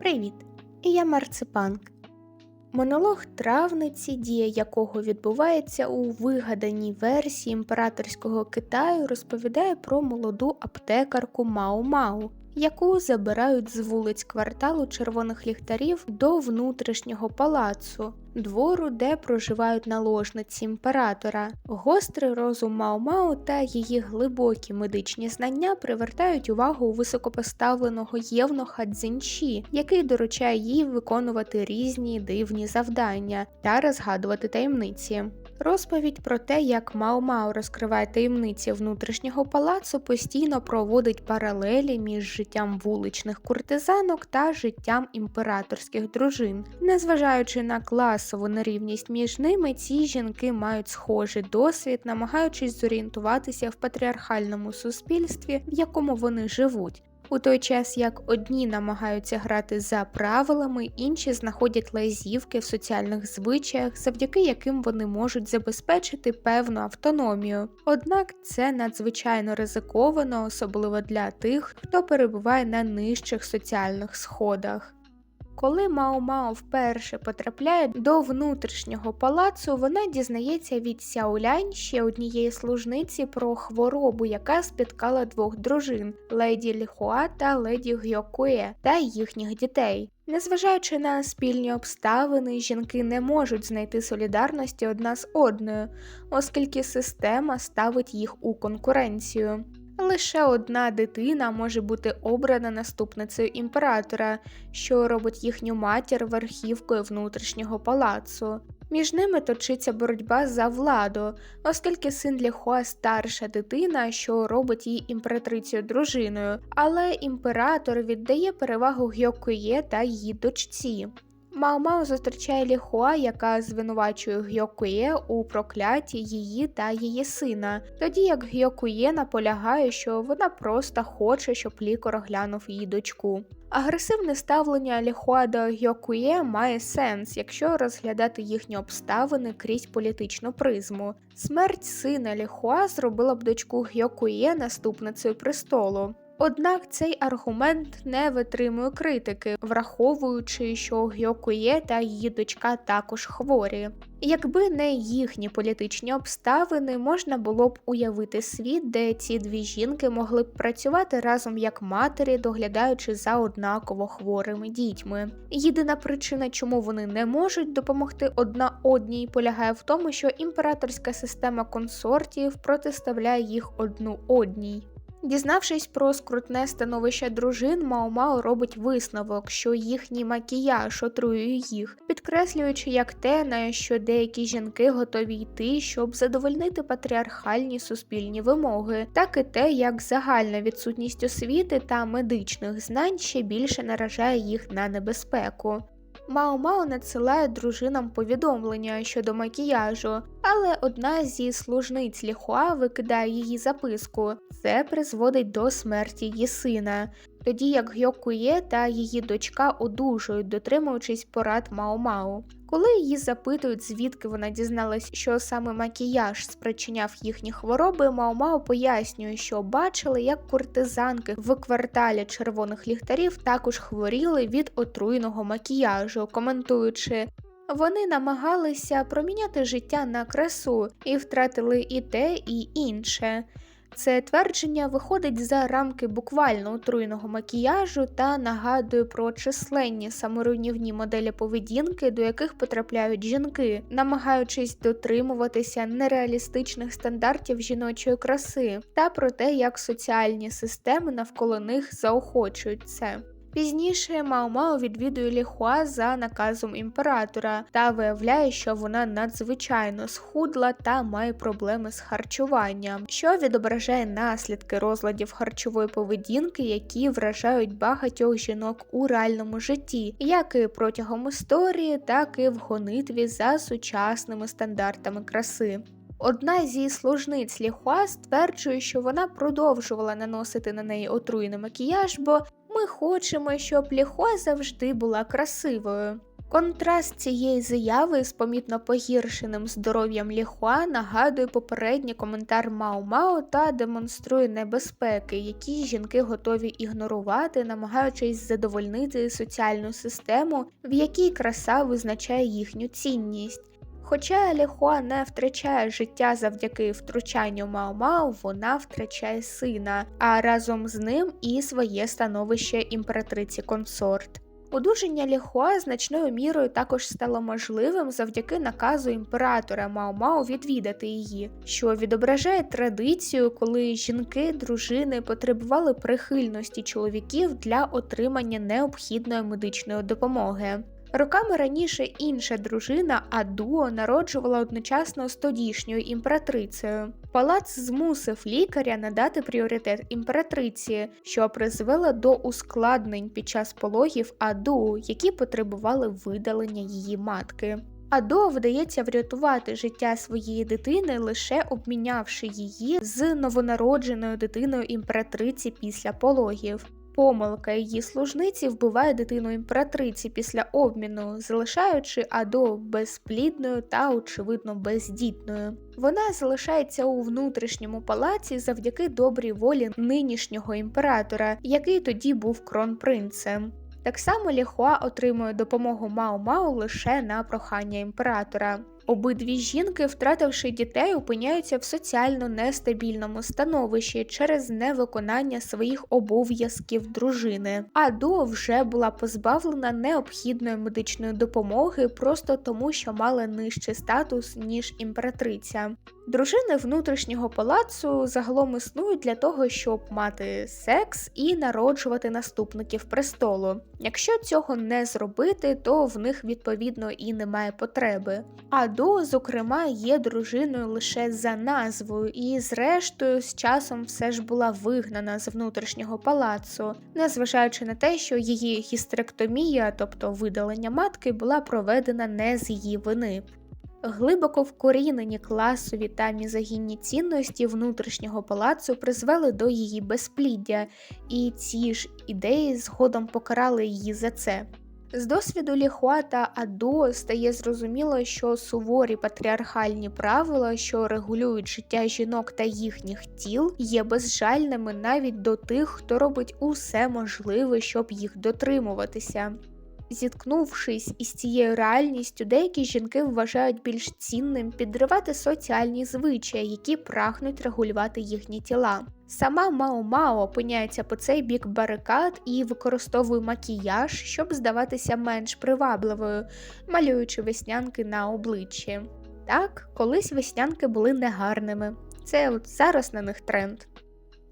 Привіт! Я Марципанк. Монолог травниці, дія якого відбувається у вигаданій версії імператорського Китаю, розповідає про молоду аптекарку Мао Мао, яку забирають з вулиць кварталу червоних ліхтарів до внутрішнього палацу, двору, де проживають наложниці імператора. Гострий розум Мао Мао та її глибокі медичні знання привертають увагу високопоставленого євнуха Цзіньші, який доручає їй виконувати різні дивні завдання та розгадувати таємниці. Розповідь про те, як Мао розкриває таємниці внутрішнього палацу, постійно проводить паралелі між життям вуличних куртизанок та життям імператорських дружин. Незважаючи на класову нерівність між ними, ці жінки мають схожий досвід, намагаючись зорієнтуватися в патріархальному суспільстві, в якому вони живуть. У той час як одні намагаються грати за правилами, інші знаходять лазівки в соціальних звичаях, завдяки яким вони можуть забезпечити певну автономію. Однак це надзвичайно ризиковано, особливо для тих, хто перебуває на нижчих соціальних сходах. Коли Мао Мао вперше потрапляє до внутрішнього палацу, вона дізнається від Сяолянь ще однієї служниці про хворобу, яка спіткала двох дружин леді Ліхуа та леді Гьокує та їхніх дітей. Незважаючи на спільні обставини, жінки не можуть знайти солідарності одна з одною, оскільки система ставить їх у конкуренцію. Лише одна дитина може бути обрана наступницею імператора, що робить їхню матір верхівкою внутрішнього палацу. Між ними точиться боротьба за владу, оскільки син Ліхуа старша дитина, що робить її імператрицею дружиною, але імператор віддає перевагу Гьокує та її дочці. Мао-Мао зустрічає Ліхуа, яка звинувачує Гьокує у прокляті її та її сина, тоді як Гьокує наполягає, що вона просто хоче, щоб лікар оглянув її дочку. Агресивне ставлення Ліхуа до Гьокує має сенс, якщо розглядати їхні обставини крізь політичну призму. Смерть сина Ліхуа зробила б дочку Гьокує наступницею престолу. Однак цей аргумент не витримує критики, враховуючи, що Гьокує та її дочка також хворі. Якби не їхні політичні обставини, можна було б уявити світ, де ці дві жінки могли б працювати разом як матері, доглядаючи за однаково хворими дітьми. Єдина причина, чому вони не можуть допомогти одна одній, полягає в тому, що імператорська система консортів протиставляє їх одну одній. Дізнавшись про скрутне становище дружин, Мао-Мао робить висновок, що їхній макіяж отруює їх, підкреслюючи як те, на що деякі жінки готові йти, щоб задовольнити патріархальні суспільні вимоги, так і те, як загальна відсутність освіти та медичних знань ще більше наражає їх на небезпеку. Мао-Мао надсилає дружинам повідомлення щодо макіяжу, але одна зі служниць Ліхуа викидає її записку. Це призводить до смерті її сина, тоді як Гьокує та її дочка одужують, дотримуючись порад Мао-Мао. Коли її запитують, звідки вона дізналась, що саме макіяж спричиняв їхні хвороби, Мао-Мао пояснює, що бачили, як куртизанки в кварталі червоних ліхтарів також хворіли від отруйного макіяжу, коментуючи. Вони намагалися проміняти життя на красу і втратили і те, і інше. Це твердження виходить за рамки буквально отруйного макіяжу та нагадує про численні саморуйнівні моделі поведінки, до яких потрапляють жінки, намагаючись дотримуватися нереалістичних стандартів жіночої краси, та про те, як соціальні системи навколо них заохочують це. Пізніше Мао-Мао відвідує Ліхуа за наказом імператора та виявляє, що вона надзвичайно схудла та має проблеми з харчуванням, що відображає наслідки розладів харчової поведінки, які вражають багатьох жінок у реальному житті, як і протягом історії, так і в гонитві за сучасними стандартами краси. Одна зі служниць Ліхуа стверджує, що вона продовжувала наносити на неї отруйний макіяж, бо ми хочемо, щоб Ліхуа завжди була красивою. Контраст цієї заяви з помітно погіршеним здоров'ям Ліхуа нагадує попередній коментар Мао Мао та демонструє небезпеки, які жінки готові ігнорувати, намагаючись задовольнити соціальну систему, в якій краса визначає їхню цінність. Хоча Ліхуа не втрачає життя завдяки втручанню Мао Мао, вона втрачає сина, а разом з ним і своє становище імператриці консорт. Одужання Ліхуа значною мірою також стало можливим завдяки наказу імператора Мао-Мао відвідати її, що відображає традицію, коли жінки, дружини потребували прихильності чоловіків для отримання необхідної медичної допомоги. Роками раніше інша дружина Адуо народжувала одночасно з тодішньою імператрицею. Палац змусив лікаря надати пріоритет імператриці, що призвело до ускладнень під час пологів Адуо, які потребували видалення її матки. Адо вдається врятувати життя своєї дитини, лише обмінявши її з новонародженою дитиною імператриці після пологів. Помилка її служниці вбиває дитину імператриці після обміну, залишаючи Адо безплідною та, очевидно, бездітною. Вона залишається у внутрішньому палаці завдяки добрій волі нинішнього імператора, який тоді був кронпринцем. Так само Ліхуа отримує допомогу Мао Мао лише на прохання імператора. Обидві жінки, втративши дітей, опиняються в соціально нестабільному становищі через невиконання своїх обов'язків дружини. А до вже була позбавлена необхідної медичної допомоги просто тому, що мала нижчий статус ніж імператриця. Дружини внутрішнього палацу загалом існують для того, щоб мати секс і народжувати наступників престолу. Якщо цього не зробити, то в них відповідно і немає потреби. А до, зокрема, є дружиною лише за назвою, і, зрештою, з часом все ж була вигнана з внутрішнього палацу, незважаючи на те, що її гістеректомія, тобто видалення матки, була проведена не з її вини. Глибоко вкорінені класові та мізогінні цінності внутрішнього палацу призвели до її безпліддя, і ці ж ідеї згодом покарали її за це. З досвіду Ліхуа та Адо стає зрозуміло, що суворі патріархальні правила, що регулюють життя жінок та їхніх тіл, є безжальними навіть до тих, хто робить усе можливе, щоб їх дотримуватися. Зіткнувшись із цією реальністю, деякі жінки вважають більш цінним підривати соціальні звичаї, які прагнуть регулювати їхні тіла. Сама Мао Мао опиняється по цей бік барикад і використовує макіяж, щоб здаватися менш привабливою, малюючи веснянки на обличчі. Так, колись веснянки були негарними. Це от зараз на них тренд.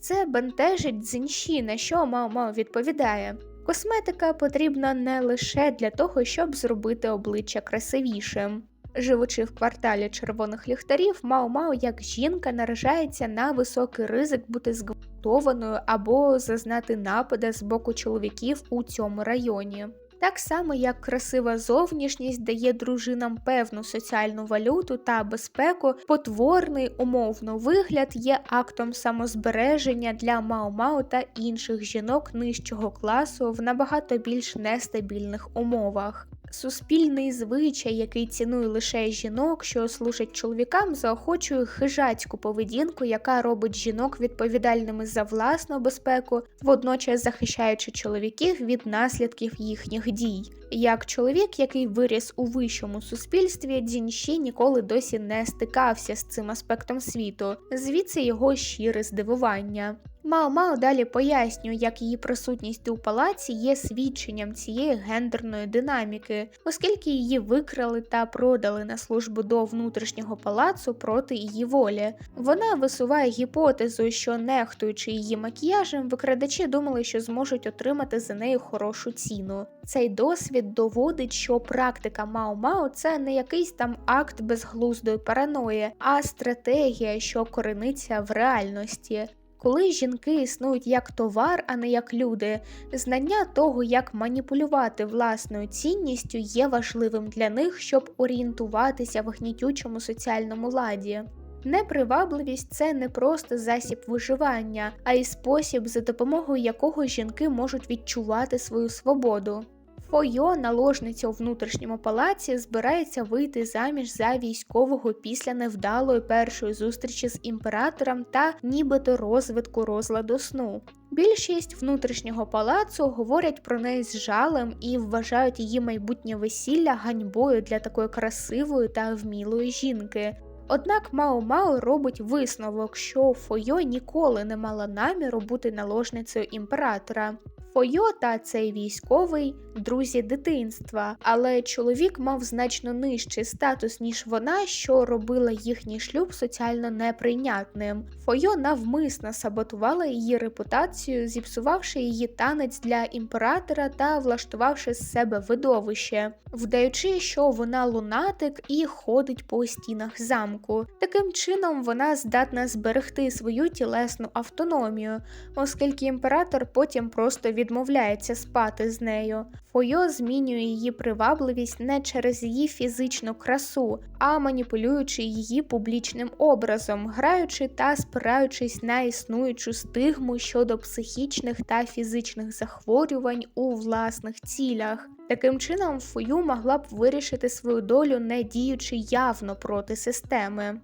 Це бентежить дзинші, на що Мао Мао відповідає. Косметика потрібна не лише для того, щоб зробити обличчя красивішим. Живучи в кварталі червоних ліхтарів, Мао-Мао як жінка наражається на високий ризик бути зґвалтованою або зазнати напади з боку чоловіків у цьому районі. Так само, як красива зовнішність дає дружинам певну соціальну валюту та безпеку, потворний умовно вигляд є актом самозбереження для Мао-Мао та інших жінок нижчого класу в набагато більш нестабільних умовах. Суспільний звичай, який цінує лише жінок, що служать чоловікам, заохочує хижацьку поведінку, яка робить жінок відповідальними за власну безпеку, водночас захищаючи чоловіків від наслідків їхніх дій. Як чоловік, який виріс у вищому суспільстві, Дзінші ніколи досі не стикався з цим аспектом світу, звідси його щире здивування. Мао Мао далі пояснює, як її присутність у палаці є свідченням цієї гендерної динаміки, оскільки її викрали та продали на службу до внутрішнього палацу проти її волі. Вона висуває гіпотезу, що нехтуючи її макіяжем, викрадачі думали, що зможуть отримати за нею хорошу ціну. Цей досвід доводить, що практика Мао Мао це не якийсь там акт безглуздої параної, а стратегія, що корениться в реальності. Коли жінки існують як товар, а не як люди, знання того, як маніпулювати власною цінністю, є важливим для них, щоб орієнтуватися в гнітючому соціальному ладі. Непривабливість це не просто засіб виживання, а й спосіб, за допомогою якого жінки можуть відчувати свою свободу. Фойо, наложниця у внутрішньому палаці, збирається вийти заміж за військового після невдалої першої зустрічі з імператором та нібито розвитку розладу сну. Більшість внутрішнього палацу говорять про неї з жалем і вважають її майбутнє весілля ганьбою для такої красивої та вмілої жінки. Однак Мао Мао робить висновок, що Фойо ніколи не мала наміру бути наложницею імператора. Фойо та цей військовий друзі дитинства, але чоловік мав значно нижчий статус, ніж вона, що робила їхній шлюб соціально неприйнятним. Фойо навмисно саботувала її репутацію, зіпсувавши її танець для імператора та влаштувавши з себе видовище, вдаючи, що вона лунатик і ходить по стінах замку. Таким чином вона здатна зберегти свою тілесну автономію, оскільки імператор потім просто відмовляється спати з нею. Фойо змінює її привабливість не через її фізичну красу, а маніпулюючи її публічним образом, граючи та спираючись на існуючу стигму щодо психічних та фізичних захворювань у власних цілях. Таким чином, Фою могла б вирішити свою долю, не діючи явно проти системи.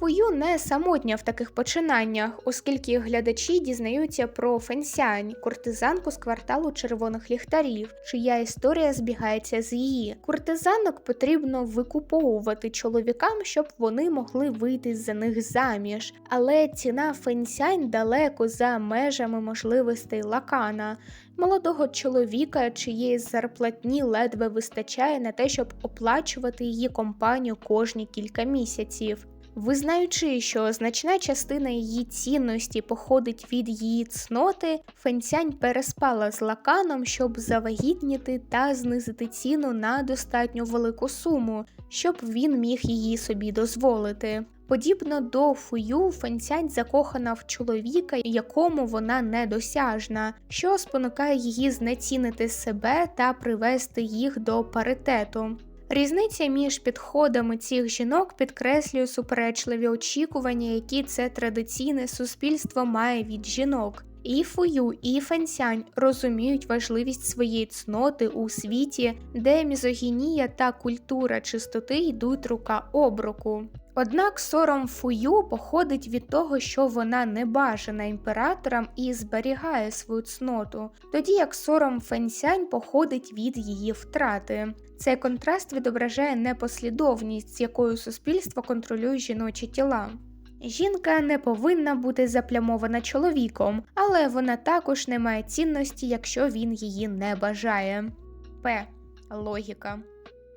Фую не самотня в таких починаннях, оскільки глядачі дізнаються про Фенсянь, куртизанку з кварталу червоних ліхтарів, чия історія збігається з її. Куртизанок потрібно викуповувати чоловікам, щоб вони могли вийти за них заміж. Але ціна Фенсянь далеко за межами можливостей лакана. Молодого чоловіка, чиєї зарплатні ледве вистачає на те, щоб оплачувати її компанію кожні кілька місяців. Визнаючи, що значна частина її цінності походить від її цноти, Фенсянь переспала з лаканом, щоб завагітніти та знизити ціну на достатньо велику суму, щоб він міг її собі дозволити. Подібно до Фую, Фенсянь закохана в чоловіка, якому вона недосяжна, що спонукає її знецінити себе та привести їх до паритету. Різниця між підходами цих жінок підкреслює суперечливі очікування, які це традиційне суспільство має від жінок. І Фую, і Фенсянь розуміють важливість своєї цноти у світі, де мізогінія та культура чистоти йдуть рука об руку. Однак сором Фую походить від того, що вона не бажана імператорам і зберігає свою цноту, тоді як сором Фенсянь походить від її втрати. Цей контраст відображає непослідовність, з якою суспільство контролює жіночі тіла. Жінка не повинна бути заплямована чоловіком, але вона також не має цінності, якщо він її не бажає. П. Логіка.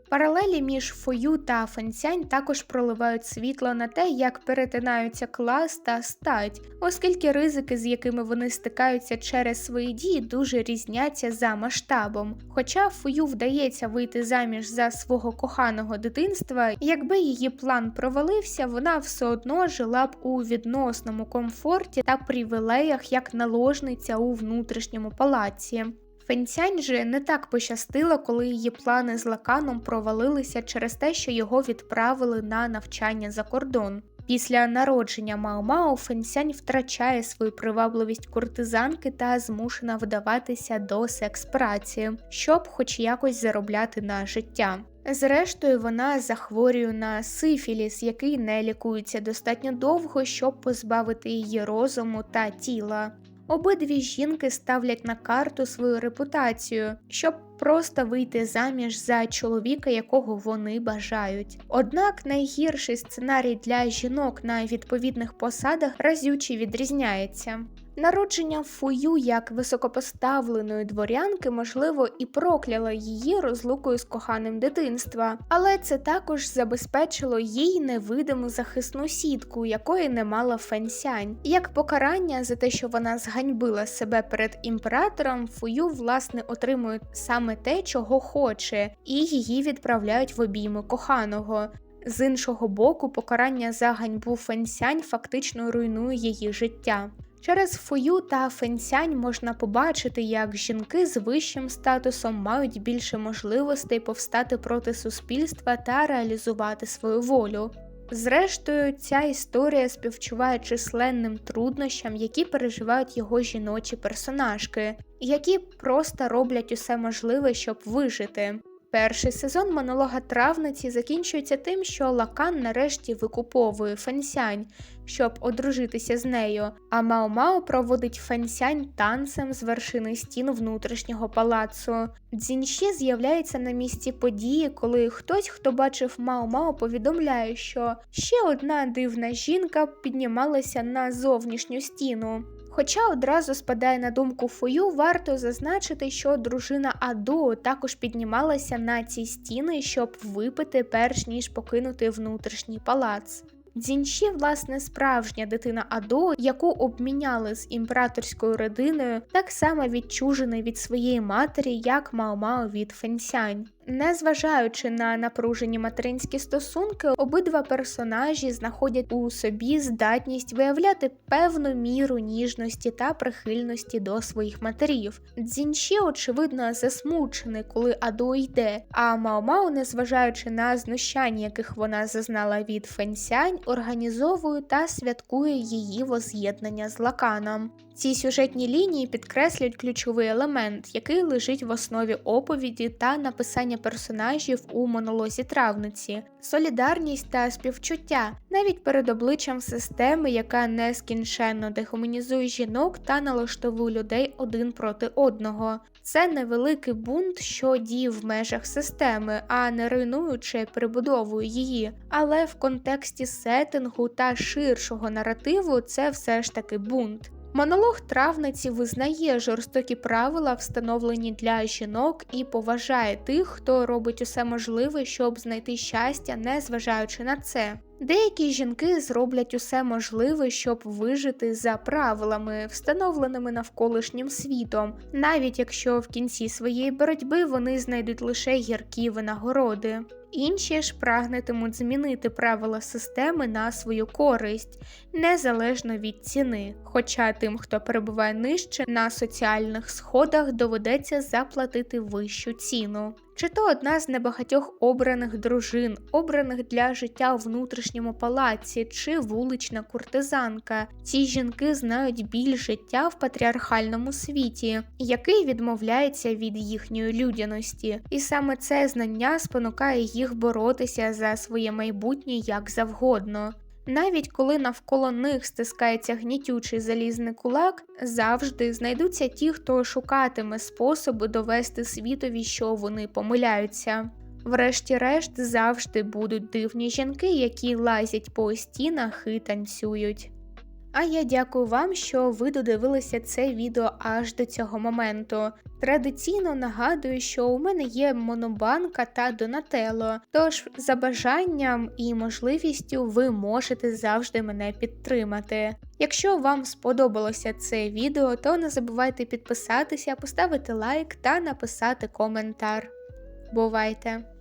Паралелі між Фою та Фенсянь також проливають світло на те, як перетинаються клас та стать, оскільки ризики, з якими вони стикаються через свої дії, дуже різняться за масштабом. Хоча Фою вдається вийти заміж за свого коханого дитинства, якби її план провалився, вона все одно жила б у відносному комфорті та привілеях як наложниця у внутрішньому палаці. Фенсянь же не так пощастило, коли її плани з лаканом провалилися через те, що його відправили на навчання за кордон. Після народження Мао-Мао Фенсянь втрачає свою привабливість куртизанки та змушена вдаватися до секс-праці, щоб хоч якось заробляти на життя. Зрештою, вона захворює на сифіліс, який не лікується достатньо довго, щоб позбавити її розуму та тіла. Обидві жінки ставлять на карту свою репутацію, щоб просто вийти заміж за чоловіка, якого вони бажають. Однак найгірший сценарій для жінок на відповідних посадах разюче відрізняється. Народження Фую як високопоставленої дворянки, можливо, і прокляло її розлукою з коханим дитинства, але це також забезпечило їй невидиму захисну сітку, якої не мала Фенсянь. Як покарання за те, що вона зганьбила себе перед імператором, Фую власне отримує саме те, чого хоче, і її відправляють в обійми коханого. З іншого боку, покарання за ганьбу Фенсянь фактично руйнує її життя. Через Фою та Фенсянь можна побачити, як жінки з вищим статусом мають більше можливостей повстати проти суспільства та реалізувати свою волю. Зрештою, ця історія співчуває численним труднощам, які переживають його жіночі персонажки, які просто роблять усе можливе, щоб вижити. Перший сезон монолога травниці закінчується тим, що Лакан нарешті викуповує Фенсянь, щоб одружитися з нею, а Мао-Мао проводить Фенсянь танцем з вершини стін внутрішнього палацу. Дзінші з'являється на місці події, коли хтось, хто бачив Мао-Мао, повідомляє, що ще одна дивна жінка піднімалася на зовнішню стіну. Хоча одразу спадає на думку Фою, варто зазначити, що дружина Аду також піднімалася на ці стіни, щоб випити, перш ніж покинути внутрішній палац. Дзінші, власне, справжня дитина Адо, яку обміняли з імператорською родиною, так само відчужений від своєї матері, як Мао-Мао від Фенсянь. Незважаючи на напружені материнські стосунки, обидва персонажі знаходять у собі здатність виявляти певну міру ніжності та прихильності до своїх матерів. Дзінші, очевидно, засмучений, коли Адо йде, а Мао-Мао, незважаючи на знущання, яких вона зазнала від Фенсянь, організовує та святкує її воз'єднання з Лаканом. Ці сюжетні лінії підкреслюють ключовий елемент, який лежить в основі оповіді та написання персонажів у монолозі травниці, солідарність та співчуття, навіть перед обличчям системи, яка нескінченно дехуманізує жінок та налаштовує людей один проти одного. Це невеликий бунт, що діє в межах системи, а не руйнуючи прибудовує її. Але в контексті сеттингу та ширшого наративу це все ж таки бунт. Монолог травниці визнає жорстокі правила, встановлені для жінок, і поважає тих, хто робить усе можливе, щоб знайти щастя, не зважаючи на це. Деякі жінки зроблять усе можливе, щоб вижити за правилами, встановленими навколишнім світом, навіть якщо в кінці своєї боротьби вони знайдуть лише гіркі винагороди. Інші ж прагнетимуть змінити правила системи на свою користь, незалежно від ціни. Хоча тим, хто перебуває нижче на соціальних сходах, доведеться заплатити вищу ціну. Чи то одна з небагатьох обраних дружин, обраних для життя у внутрішньому палаці, чи вулична куртизанка. Ці жінки знають біль життя в патріархальному світі, який відмовляється від їхньої людяності, і саме це знання спонукає їх боротися за своє майбутнє як завгодно. Навіть коли навколо них стискається гнітючий залізний кулак, завжди знайдуться ті, хто шукатиме способи довести світові, що вони помиляються. Врешті-решт, завжди будуть дивні жінки, які лазять по стінах і танцюють. А я дякую вам, що ви додивилися це відео аж до цього моменту. Традиційно нагадую, що у мене є монобанка та Донателло, тож за бажанням і можливістю ви можете завжди мене підтримати. Якщо вам сподобалося це відео, то не забувайте підписатися, поставити лайк та написати коментар. Бувайте!